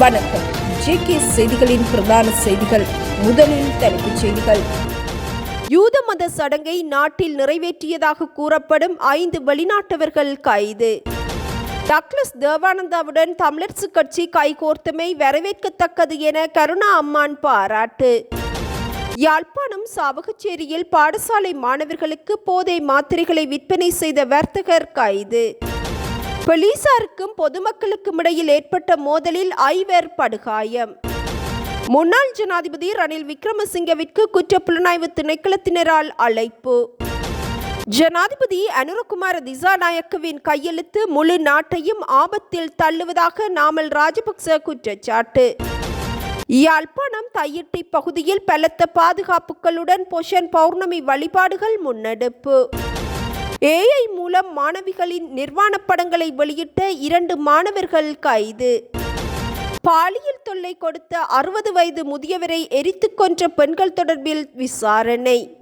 வணக்கம். ஜேகே செய்திகளின் பிரதான செய்திகள். முதலில் தலைப்புச் செய்திகள். யூத மத சடங்கை நாட்டில் நிறைவேற்றியதாக கூறப்படும் ஐந்து வெளிநாட்டவர்கள் கைது. டக்ளஸ் தேவானந்தாவுடன் தமிழரசு கட்சி கைகோர்த்தமை வரவேற்கத்தக்கது என கருணா அம்மான் பாராட்டு. யாழ்ப்பாணம் சாவகச்சேரியில் பாடசாலை மாணவர்களுக்கு போதை மாத்திரைகளை விற்பனை செய்த வர்த்தகர் கைது. போலீசாருக்கும் பொதுமக்களுக்கும் இடையில் ஏற்பட்ட மோதலில் ஐவர் படுகாயம் முன்னாள் ஜனாதிபதி ரணில் விக்ரமசிங்கவிற்கு குற்ற புலனாய்வு திணைக்களத்தினரால் அழைப்பு. ஜனாதிபதி அனுரகுமார திசாநாயக்கவின் கையெழுத்து முழு நாட்டையும் ஆபத்தில் தள்ளுவதாக நாமல் ராஜபக்ச குற்றச்சாட்டு. யாழ்ப்பாணம் தையிட்டி பகுதியில் பலத்த பாதுகாப்புகளுடன் பொஷன் பௌர்ணமி வழிபாடுகள் முன்னெடுப்பு. ஏஐ மூலம் மாணவிகளின் நிர்வாணப் படங்களை வெளியிட்ட இரண்டு மாணவர்கள் கைது. பாலியல் தொல்லை கொடுத்த அறுபது வயது முதியவரை எரித்துக் கொன்ற பெண்கள் தொடர்பில் விசாரணை.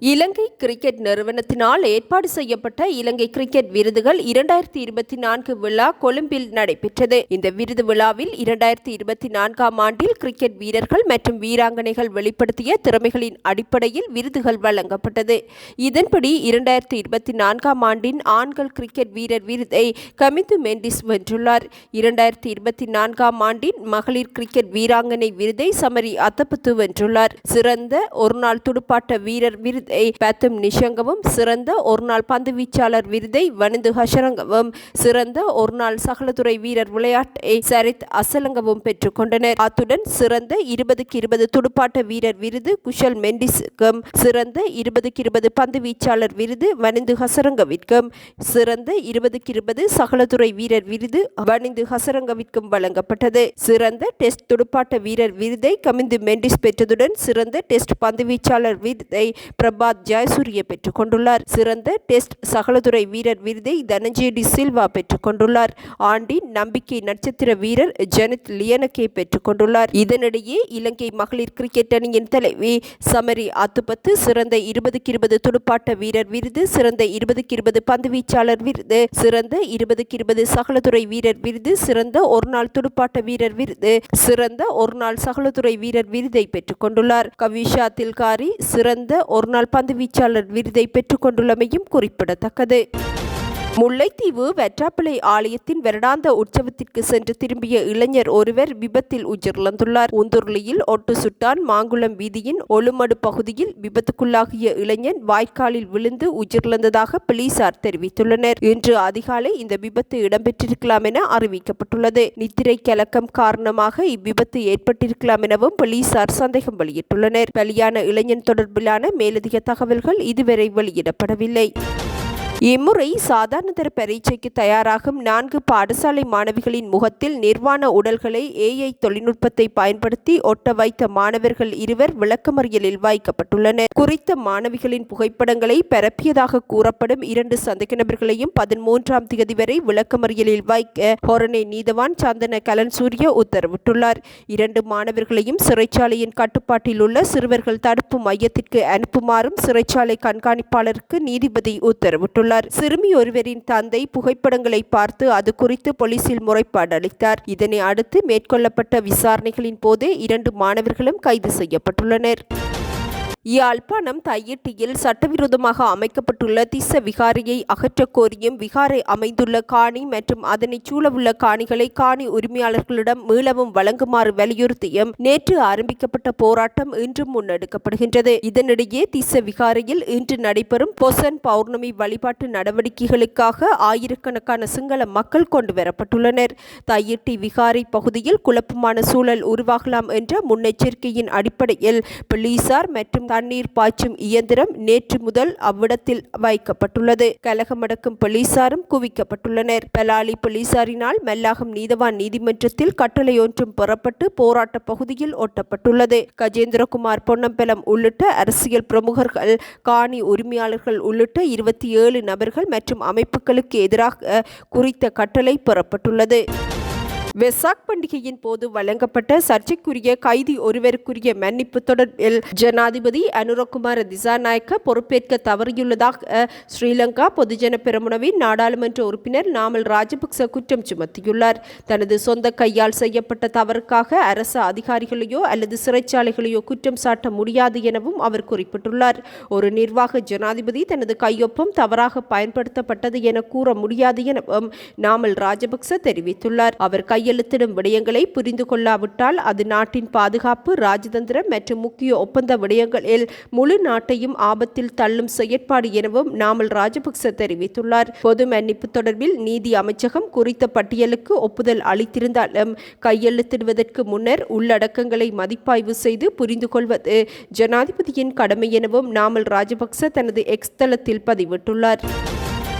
இலங்கை கிரிக்கெட் நிறுவனத்தினால் ஏற்பாடு செய்யப்பட்ட இலங்கை கிரிக்கெட் விருதுகள் இரண்டாயிரத்தி இருபத்தி நான்கு விழா கொழும்பில் நடைபெற்றது. இந்த விருது விழாவில் இரண்டாயிரத்தி இருபத்தி நான்காம் ஆண்டில் கிரிக்கெட் வீரர்கள் மற்றும் வீராங்கனைகள் வெளிப்படுத்திய திறமைகளின் அடிப்படையில் விருதுகள் வழங்கப்பட்டது. இதன்படி இரண்டாயிரத்தி இருபத்தி நான்காம் ஆண்டின் ஆண்கள் கிரிக்கெட் வீரர் விருதை கமிந்து மெண்டிஸ் வென்றுள்ளார். இரண்டாயிரத்தி இருபத்தி நான்காம் ஆண்டின் மகளிர் கிரிக்கெட் வீராங்கனை விருதை சமரி அத்தபத்து வென்றுள்ளார். சிறந்த ஒருநாள் துடுப்பாட்ட வீரர் விருது பத்தும் நிஷங்கவும் சிறந்த ஒருநாள் பந்து வீச்சாளர் விருதை வனிந்து ஹஷரங்கவும் சிறந்த ஒருநாள் சகலதுறை வீரர் விளையாட்டை சரித் அசலங்கவும் பெற்றுக்கொண்டனர் அத்துடன் சிறந்த இருபதுக்கு இருபது துடுப்பாட்ட வீரர் விருது குஷல் மெண்டிஸுக்கும் சிறந்த இருபதுக்கு இருபது பந்து வீச்சாளர் விருது வனிந்து ஹசரங்கவிற்கும் சிறந்த இருபதுக்கு இருபது சகலதுறை வீரர் விருது வனிந்து ஹசரங்கவிற்கும் வழங்கப்பட்டது. சிறந்த டெஸ்ட் துடுப்பாட்ட வீரர் விருதை கமிந்து மெண்டிஸ் பெற்றதுடன் சிறந்த டெஸ்ட் பந்து வீச்சாளர் விருதை பிரபு பிரபாத் ஜெயசூரிய பெற்றுக் கொண்டுள்ளார் சிறந்த டெஸ்ட் சகலதுறை வீரர் விருதை தனஞ்சேடி சில்வா பெற்றுக் கொண்டுள்ளார் ஆண்டின் நம்பிக்கை நட்சத்திர வீரர் ஜெனித் லியனக்கே பெற்றுக் கொண்டுள்ளார் இதனிடையே இலங்கை மகளிர் கிரிக்கெட் அணியின் தலைவி சமரி அத்துப்பத்து சிறந்த இருபதுக்கு இருபது துடுப்பாட்ட வீரர் விருது சிறந்த இருபதுக்கு இருபது பந்து வீச்சாளர் விருது சிறந்த இருபதுக்கு இருபது சகலதுறை வீரர் விருது சிறந்த ஒருநாள் துடுப்பாட்ட வீரர் விருது சிறந்த ஒருநாள் சகலதுறை வீரர் விருதை பெற்றுக் கொண்டுள்ளார் கவிஷா தில்காரி சிறந்த ஒருநாள் பந்து வீச்சாளர் விருதை பெற்றுக்கொண்டுள்ளமையும் குறிப்பிடத்தக்கது. முல்லைத்தீவு வெற்றாப்பிளை ஆலயத்தின் வருடாந்த உற்சவத்திற்கு சென்று திரும்பிய இளைஞர் ஒருவர் விபத்தில் உயிரிழந்துள்ளார். உந்துருளியில் ஒட்டு சுட்டான். மாங்குளம் வீதியின் ஒலுமடு பகுதியில் விபத்துக்குள்ளாகிய இளைஞன் வாய்க்காலில் விழுந்து உயிரிழந்ததாக போலீசார் தெரிவித்துள்ளனர். இன்று அதிகாலை இந்த விபத்து இடம்பெற்றிருக்கலாம் என அறிவிக்கப்பட்டுள்ளது. நித்திரை கலக்கம் காரணமாக இவ்விபத்து ஏற்பட்டிருக்கலாம் எனவும் போலீசார் சந்தேகம் வெளியிட்டுள்ளனர். பலியான இளைஞன் தொடர்பிலான மேலதிக தகவல்கள் இதுவரை வெளியிடப்படவில்லை. இம்முறை சாதாரணதர பரீட்சைக்கு தயாராகும் நான்கு பாடசாலை மாணவிகளின் முகத்தில் நிர்வாண உடல்களை ஏஐ தொழில்நுட்பத்தை பயன்படுத்தி ஒட்ட வைத்த மாணவர்கள் இருவர் விளக்கமறியலில் வைக்கப்பட்டுள்ளனர். குறித்த மாணவிகளின் புகைப்படங்களை பரப்பியதாக கூறப்படும் இரண்டு சந்தேக நபர்களையும் பதிமூன்றாம் தேதி வரை விளக்கமறியலில் வைக்க ஹொரணை நீதவான் சந்தன கலன் சூரிய உத்தரவிட்டுள்ளார். இரண்டு மாணவர்களையும் சிறைச்சாலையின் கட்டுப்பாட்டில் உள்ள சிறுவர்கள் தடுப்பு மையத்திற்கு அனுப்புமாறும் சிறைச்சாலை கண்காணிப்பாளருக்கு நீதிபதி உத்தரவிட்டுள்ளார். உள்ளார் சிறுமி ஒருவரின் தந்தை புகைப்படங்களை பார்த்து அது குறித்து போலீசில் முறைப்பாடு அளித்தார். இதனை அடுத்து மேற்கொள்ளப்பட்ட விசாரணைகளின் போது இரண்டு மாணவர்களும் கைது செய்யப்பட்டுள்ளனர். யாழ்ப்பாணம் தையிட்டியில் சட்டவிரோதமாக அமைக்கப்பட்டுள்ள திச விகாரையை அகற்றக் கோரியும் விகாரை அமைந்துள்ள காணி மற்றும் அதனை சூழவுள்ள காணிகளை காணி உரிமையாளர்களிடம் மீளவும் வழங்குமாறு வலியுறுத்தியும் நேற்று ஆரம்பிக்கப்பட்ட போராட்டம் இன்றும் முன்னெடுக்கப்படுகின்றது. இதனிடையே திச விகாரையில் இன்று நடைபெறும் பொசன் பௌர்ணமி வழிபாட்டு நடவடிக்கைகளுக்காக ஆயிரக்கணக்கான சிங்கள மக்கள் கொண்டு வரப்பட்டுள்ளனர். தையிட்டி விகாரை பகுதியில் குழப்பமான சூழல் உருவாகலாம் என்ற முன்னெச்சரிக்கையின் அடிப்படையில் போலீசார் மற்றும் தண்ணீர் பாய்ச்சும் இயந்திரம் நேற்று முதல் அவ்விடத்தில் வைக்கப்பட்டுள்ளது. கலகமடக்கும் போலீசாரும் குவிக்கப்பட்டுள்ளனர். பலாலி போலீசாரினால் மெல்லாகம் நீதவான் நீதிமன்றத்தில் கட்டளை ஒன்றும் பெறப்பட்டு போராட்ட பகுதியில் ஒட்டப்பட்டுள்ளது. கஜேந்திரகுமார் பொன்னம்பலம் உள்ளிட்ட அரசியல் பிரமுகர்கள் காணி உரிமையாளர்கள் உள்ளிட்ட இருபத்தி ஏழு நபர்கள் மற்றும் அமைப்புகளுக்கு எதிராக குறித்த கட்டளை பெறப்பட்டுள்ளது. வெசாக் பண்டிகையின் போது வழங்கப்பட்ட சர்ச்சைக்குரிய கைதி ஒருவருக்குரிய மன்னிப்பு தொடர்பில் ஜனாதிபதி அனுரகுமார திசாநாயக்க பொறுப்பேற்க தவறியுள்ளதாக ஸ்ரீலங்கா பொதுஜன பெருமுனவின் நாடாளுமன்ற உறுப்பினர் நாமல் ராஜபக்ச குற்றம் சுமத்தியுள்ளார். தனது சொந்த கையால் செய்யப்பட்ட தவறுக்காக அரசு அதிகாரிகளையோ அல்லது சிறைச்சாலைகளையோ குற்றம் சாட்ட முடியாது எனவும் அவர் குறிப்பிட்டுள்ளார். ஒரு நிர்வாக ஜனாதிபதி தனது கையொப்பம் தவறாக பயன்படுத்தப்பட்டது என கூற முடியாது எனவும் நாமல் ராஜபக்ச தெரிவித்துள்ளார். அவர் கையெழுத்திடும் விடயங்களை புரிந்து கொள்ளாவிட்டால் அது நாட்டின் பாதுகாப்பு ராஜதந்திர மற்றும் முக்கிய ஒப்பந்த விடயங்களில் முழு நாட்டையும் ஆபத்தில் தள்ளும் செயற்பாடு எனவும் நாமல் ராஜபக்ச தெரிவித்துள்ளார். பொது மன்னிப்பு தொடர்பில் நீதி அமைச்சகம் குறித்த பட்டியலுக்கு ஒப்புதல் அளித்திருந்தாலும் கையெழுத்திடுவதற்கு முன்னர் உள்ளடக்கங்களை மதிப்பாய்வு செய்து புரிந்து கொள்வது ஜனாதிபதியின் கடமை எனவும் நாமல் ராஜபக்ச தனது எக்ஸ் தளத்தில் பதிவிட்டுள்ளார்.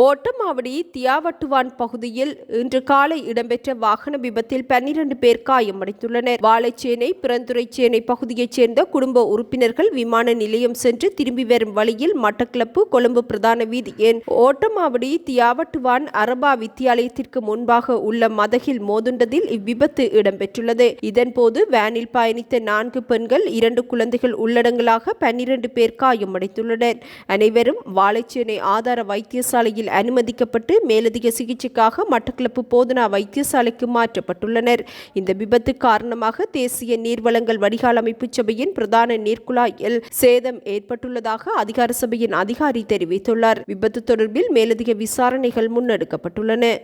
ஓட்டமாவடி தியாவட்டுவான் பகுதியில் இன்று காலை இடம்பெற்ற வாகன விபத்தில் பன்னிரண்டு பேர் காயமடைந்துள்ளனர். வாழைச்சேனை பிறந்துரைச்சேனை பகுதியைச் சேர்ந்த குடும்ப உறுப்பினர்கள் விமான நிலையம் சென்று திரும்பி வரும் வழியில் மட்டக்கிளப்பு கொழும்பு பிரதான வீதி வீதியின் ஓட்டமாவடி தியாவட்டுவான் அரபா வித்தியாலயத்திற்கு முன்பாக உள்ள மதகில் மோதுண்டதில் இவ்விபத்து இடம்பெற்றுள்ளது. இதன்போது வேனில் பயணித்த நான்கு பெண்கள் இரண்டு குழந்தைகள் உள்ளடங்கலாக பன்னிரண்டு பேர் காயமடைந்துள்ளனர். அனைவரும் வாழைச்சேனை ஆதார வைத்தியசாலையில் அனுமதிக்கப்பட்டு மேலதிக சிகிச்சைக்காக மட்டக்களப்பு போதனா வைத்தியசாலைக்கு மாற்றப்பட்டுள்ளனர். இந்த விபத்து காரணமாக தேசிய நீர்வளங்கள் வடிகால் அமைப்பு சபையின் பிரதான நீர்க்குழாயில் சேதம் ஏற்பட்டுள்ளதாக அதிகார சபையின் அதிகாரி தெரிவித்துள்ளார். விபத்து தொடர்பில் மேலதிக விசாரணைகள் முன்னெடுக்கப்பட்டுள்ளன.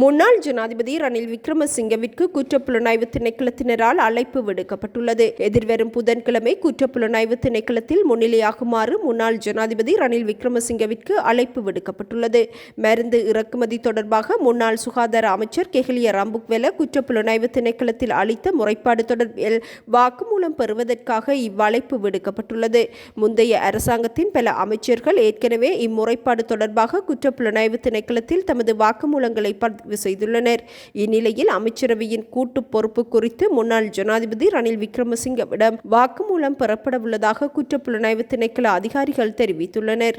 முன்னாள் ஜனாதிபதி ரணில் விக்ரமசிங்கவிற்கு குற்றப்புலனாய்வு திணைக்களத்தினரால் அழைப்பு விடுக்கப்பட்டுள்ளது. எதிர்வரும் புதன்கிழமை குற்றப்புலனாய்வு திணைக்களத்தில் முன்னிலையாகுமாறு முன்னாள் ஜனாதிபதி ரணில் விக்ரமசிங்கவிற்கு அழைப்பு விடுக்கப்பட்டுள்ளது. மருந்து இறக்குமதி தொடர்பாக முன்னாள் சுகாதார அமைச்சர் கெஹலிய ரம்புக்வெல குற்றப்புலனாய்வு திணைக்களத்தில் அளித்த முறைப்பாடு தொடர்பில் வாக்குமூலம் பெறுவதற்காக இவ்வழைப்பு விடுக்கப்பட்டுள்ளது. முந்தைய அரசாங்கத்தின் பல அமைச்சர்கள் ஏற்கனவே இம்முறைப்பாடு தொடர்பாக குற்றப்புலனாய்வு திணைக்களத்தில் தமது வாக்குமூலங்களை பதிவு செய்துள்ளனர். இந்நிலையில் அமைச்சரவையின் கூட்டு பொறுப்பு குறித்து முன்னாள் ஜனாதிபதி ரணில் விக்ரமசிங்கவிடம் வாக்குமூலம் பெறப்படவுள்ளதாக குற்றப்புலனாய்வு திணைக்கள அதிகாரிகள் தெரிவித்துள்ளனர்.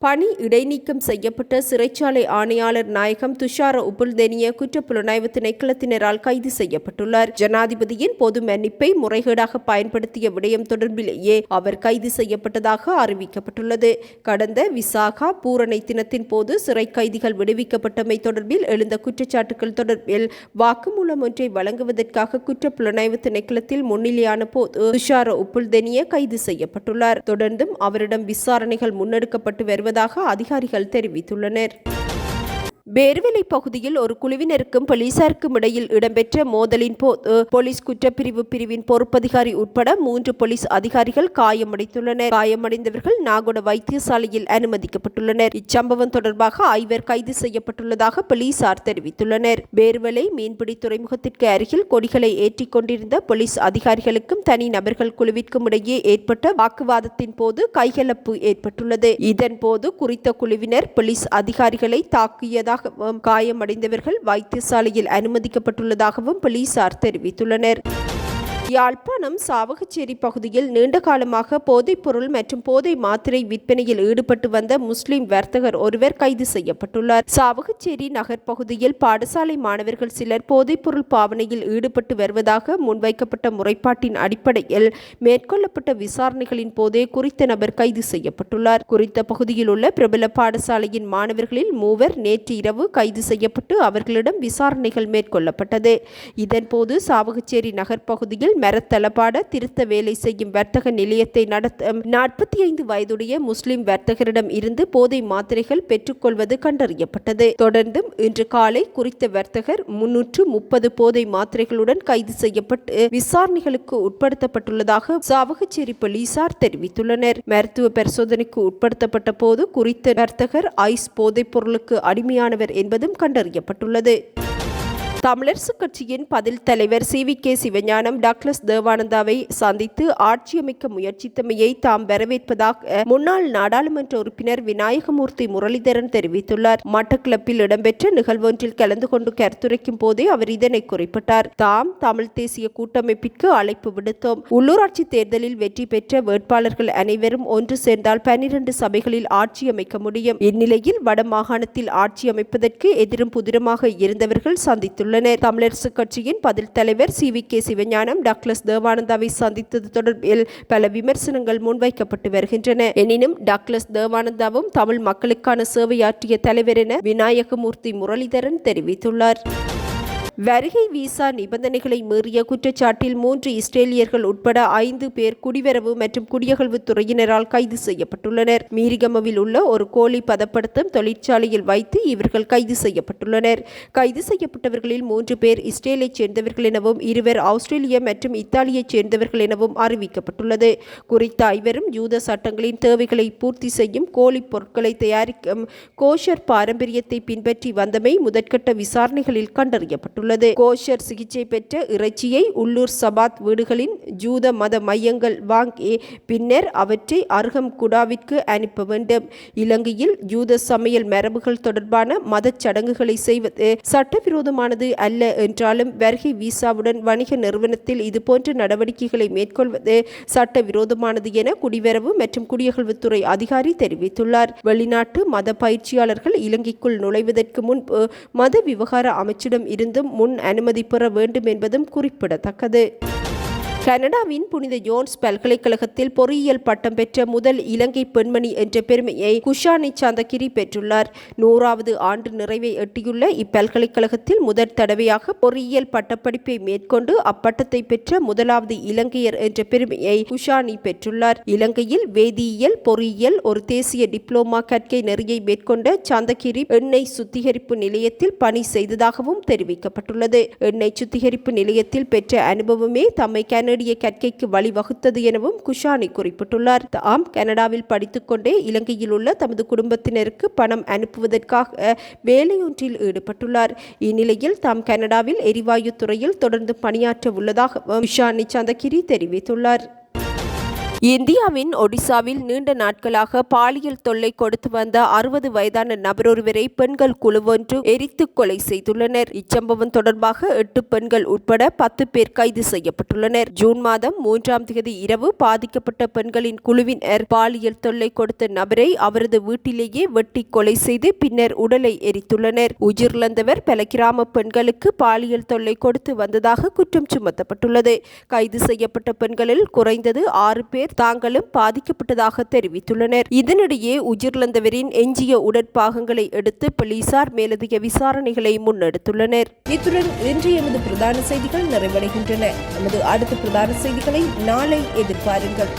பணி இடைநீக்கம் செய்யப்பட்ட சிறைச்சாலை ஆணையாளர் நாயகம் துஷார உபுல்தெனிய குற்றப்புலனாய்வு திணைக்களத்தினரால் கைது செய்யப்பட்டுள்ளார். ஜனாதிபதியின் பொது மன்னிப்பை முறைகேடாக பயன்படுத்திய விடயம் தொடர்பிலேயே அவர் கைது செய்யப்பட்டதாக அறிவிக்கப்பட்டுள்ளது. கடந்த விசாகா பூரணை தினத்தின் போது சிறை கைதிகள் விடுவிக்கப்பட்டமை தொடர்பில் எழுந்த குற்றச்சாட்டுகள் தொடர்பில் வாக்குமூலம் ஒன்றை வழங்குவதற்காக குற்றப்புலனாய்வு திணைக்களத்தில் முன்னிலையான போது துஷார உப்புல்தெனிய கைது செய்யப்பட்டுள்ளார். தொடர்ந்தும் அவரிடம் விசாரணைகள் முன்னெடுக்கப்பட்டு வருவதாக அதிகாரிகள் தெரிவித்துள்ளனர். பேர்வெளி பகுதியில் ஒரு குழுவினருக்கும் போலீசாருக்கும் இடையில் இடம்பெற்ற மோதலின் போது போலீஸ் குற்றப்பிரிவு பிரிவின் பொறுப்பதிகாரி உட்பட மூன்று போலீஸ் அதிகாரிகள் காயமடைந்துள்ளனர். காயமடைந்தவர்கள் நாகோட வைத்தியசாலையில் அனுமதிக்கப்பட்டுள்ளனர். இச்சம்பவம் தொடர்பாக ஐவர் கைது செய்யப்பட்டுள்ளதாக போலீசார் தெரிவித்துள்ளனர். பேர்வலை மீன்பிடி துறைமுகத்திற்கு அருகில் கொடிகளை ஏற்றிக் கொண்டிருந்த போலீஸ் அதிகாரிகளுக்கும் தனி நபர்கள் குழுவிற்கும் இடையே ஏற்பட்ட வாக்குவாதத்தின் போது கைகலப்பு ஏற்பட்டுள்ளது. இதன் போது குறித்த குழுவினர் போலீஸ் அதிகாரிகளை தாக்கியதாக காயமடைந்தவர்கள் வைத்தியசாலையில் அனுமதிக்கப்பட்டுள்ளதாகவும் போலீசார் தெரிவித்துள்ளனர். யாழ்ப்பாணம் சாவகச்சேரி பகுதியில் நீண்ட காலமாக போதைப்பொருள் மற்றும் போதை மாத்திரை விற்பனையில் ஈடுபட்டு வந்த முஸ்லிம் வர்த்தகர் ஒருவர் கைது செய்யப்பட்டுள்ளார். சாவகச்சேரி நகர் பகுதியில் பாடசாலை மாணவர்கள் சிலர் போதைப்பொருள் பாவனையில் ஈடுபட்டு வருவதாக முன்வைக்கப்பட்ட முறைப்பாட்டின் அடிப்படையில் மேற்கொள்ளப்பட்ட விசாரணைகளின் போதே குறித்த நபர் கைது செய்யப்பட்டுள்ளார். குறித்த பகுதியில் உள்ள பிரபல பாடசாலையின் மாணவர்களில் மூவர் நேற்று இரவு கைது செய்யப்பட்டு அவர்களிடம் விசாரணைகள் மேற்கொள்ளப்பட்டது. இதன்போது சாவகச்சேரி நகர் பகுதியில் மரத்தளபாட திருத்த வேலை செய்யும் வர்த்தக நிலையத்தை நடத்தும் நாற்பத்தி ஐந்து வயதுடைய முஸ்லிம் வர்த்தகரிடம் இருந்து போதை மாத்திரைகள் பெற்றுக்கொள்வது கண்டறியப்பட்டது. தொடர்ந்தும் இன்று காலை குறித்த வர்த்தகர் முன்னூற்று முப்பது போதை மாத்திரைகளுடன் கைது செய்யப்பட்டு விசாரணைகளுக்கு உட்படுத்தப்பட்டுள்ளதாக சாவகச்சேரி போலீசார் தெரிவித்துள்ளனர். மருத்துவ பரிசோதனைக்கு உட்படுத்தப்பட்ட போது குறித்த வர்த்தகர் ஐஸ் போதைப் பொருளுக்கு அடிமையானவர் என்பதும் கண்டறியப்பட்டுள்ளது. தமிழரசு கட்சியின் பதில் தலைவர் C V K Sivagnanam Douglas தேவானந்தாவை சந்தித்து ஆட்சியமைக்க முயற்சித்தமையை தாம் வரவேற்பதாக முன்னாள் நாடாளுமன்ற உறுப்பினர் விநாயகமூர்த்தி முரளிதரன் தெரிவித்துள்ளார். மட்டக்கிளப்பில் இடம்பெற்ற நிகழ்வொன்றில் கலந்து கொண்டு கருத்துரைக்கும் போதே அவர் இதனை குறிப்பிட்டார். தாம் தமிழ் தேசிய கூட்டமைப்பிற்கு அழைப்பு விடுத்தோம். உள்ளூராட்சி தேர்தலில் வெற்றி பெற்ற வேட்பாளர்கள் அனைவரும் ஒன்று சேர்ந்தால் பனிரண்டு சபைகளில் ஆட்சி அமைக்க முடியும். இந்நிலையில் வட மாகாணத்தில் ஆட்சி அமைப்பதற்கு எதிரும் புதிருமாக இருந்தவர்கள் சந்தித்துள்ளனர். செய்யப்பட்டுள்ளனர் தமிழரசு கட்சியின் பதில் தலைவர் C. V. K. Sivagnanam Douglas தேவானந்தாவை சந்தித்தது தொடர்பில் பல விமர்சனங்கள் முன்வைக்கப்பட்டு வருகின்றன. எனினும் டக்ளஸ் தேவானந்தாவும் தமிழ் மக்களுக்கான சேவையாற்றிய தலைவர் என விநாயகமூர்த்தி முரளிதரன் தெரிவித்துள்ளார். வருகை விசா நிபந்தனைகளை மீறிய குற்றச்சாட்டில் மூன்று இஸ்ரேலியர்கள் உட்பட ஐந்து பேர் குடிவரவு மற்றும் குடியகழ்வு துறையினரால் கைது செய்யப்பட்டுள்ளனர். மீரிகமவில் உள்ள ஒரு கோழி பதப்படுத்தும் தொழிற்சாலையில் வைத்து இவர்கள் கைது செய்யப்பட்டுள்ளனர். கைது செய்யப்பட்டவர்களில் மூன்று பேர் இஸ்ரேலைச் சேர்ந்தவர்கள் எனவும் இருவர் ஆஸ்திரேலியா மற்றும் இத்தாலியைச் சேர்ந்தவர்கள் எனவும் அறிவிக்கப்பட்டுள்ளது. குறித்த ஐவரும் யூத சட்டங்களின் தேவைகளை பூர்த்தி செய்யும் கோழி பொருட்களை தயாரிக்கும் கோஷர் பாரம்பரியத்தை பின்பற்றி வந்தமை முதற்கட்ட விசாரணைகளில் கண்டறியப்பட்டுள்ளது. உள்ளது. கோஷர் சிகிச்சை பெற்ற இறைச்சியை உள்ளூர் சபாத் வீடுகளின் ஜூத மத மையங்கள் வாங்கி பின்னர் அவற்றை அர்ஹம் குடாவிற்கு அனுப்ப வேண்டும். இலங்கையில் ஜூத சமையல் மரபுகள் தொடர்பான மத சடங்குகளை செய்வது சட்டவிரோதமானது அல்ல என்றாலும் வருகை விசாவுடன் வணிக நிறுவனத்தில் இதுபோன்ற நடவடிக்கைகளை மேற்கொள்வது சட்டவிரோதமானது என குடிவரவு மற்றும் குடியகழ்வுத்துறை அதிகாரி தெரிவித்துள்ளார். வெளிநாட்டு மத பயிற்சியாளர்கள் இலங்கைக்குள் நுழைவதற்கு முன்பு மத விவகார அமைச்சிடம் இருந்தும் முன் அனுமதி பெற வேண்டும் என்பதும் குறிப்பிடத்தக்கது. கனடாவின் புனித ஜோன்ஸ் பல்கலைக்கழகத்தில் பொறியியல் பட்டம் பெற்ற முதல் இலங்கை பெண்மணி என்ற பெருமையை குஷானி சந்தகிரி பெற்றுள்ளார். நூறாவது ஆண்டு நிறைவை எட்டியுள்ள இப்பல்கலைக்கழகத்தில் முதற் தடவையாக பொறியியல் பட்டப்படிப்பை மேற்கொண்டு அப்பட்டத்தை பெற்ற முதலாவது இலங்கையர் என்ற பெருமையை குஷானி பெற்றுள்ளார். இலங்கையில் வேதியியல் பொறியியல் ஒரு தேசிய டிப்ளோமா கற்கை நெறியை மேற்கொண்ட சந்தகிரி எண்ணெய் சுத்திகரிப்பு நிலையத்தில் பணி செய்ததாகவும் தெரிவிக்கப்பட்டுள்ளது. எண்ணெய் சுத்திகரிப்பு நிலையத்தில் பெற்ற அனுபவமே தம்மை நேடிய கற்கைக்கு வழிவகுத்தது எனவும் குஷானி குறிப்பிட்டுள்ளார். தாம் கனடாவில் படித்துக்கொண்டே இலங்கையில் உள்ள தமது குடும்பத்தினருக்கு பணம் அனுப்புவதற்காக வேலையொன்றில் ஈடுபட்டுள்ளார். இந்நிலையில் தாம் கனடாவில் எரிவாயு துறையில் தொடர்ந்து பணியாற்ற உள்ளதாக குஷானி சந்தகிரி தெரிவித்துள்ளார். இந்தியாவின் ஒடிசாவில் நீண்ட நாட்களாக பாலியல் தொல்லை கொடுத்து வந்த அறுபது வயதான நபரொருவரை பெண்கள் குழுவொன்று எரித்து கொலை செய்துள்ளனர். இச்சம்பவம் தொடர்பாக எட்டு பெண்கள் உட்பட பத்து பேர் கைது செய்யப்பட்டுள்ளனர். ஜூன் மாதம் மூன்றாம் தேதி இரவு பாதிக்கப்பட்ட பெண்களின் குழுவினர் பாலியல் தொல்லை கொடுத்த நபரை அவரது வீட்டிலேயே வெட்டி கொலை செய்து பின்னர் உடலை எரித்துள்ளனர். உயிரிழந்தவர் பல கிராம பெண்களுக்கு பாலியல் தொல்லை கொடுத்து வந்ததாக குற்றம் சுமத்தப்பட்டுள்ளது. கைது செய்யப்பட்ட பெண்களில் குறைந்தது ஆறு பேர் பேர் தாங்களும் பாதிக்கப்பட்டதாக தெரிவித்துள்ளனர். இதனிடையே உயிரிழந்தவரின் எஞ்சிய உடற்பாகங்களை எடுத்து போலீசார் மேலதிக விசாரணைகளை முன்னெடுத்துள்ளனர். இத்துடன் இன்று எமது பிரதான செய்திகள் நிறைவடைகின்றன. நமது அடுத்த பிரதான செய்திகளை நாளை எதிர்பாருங்கள்.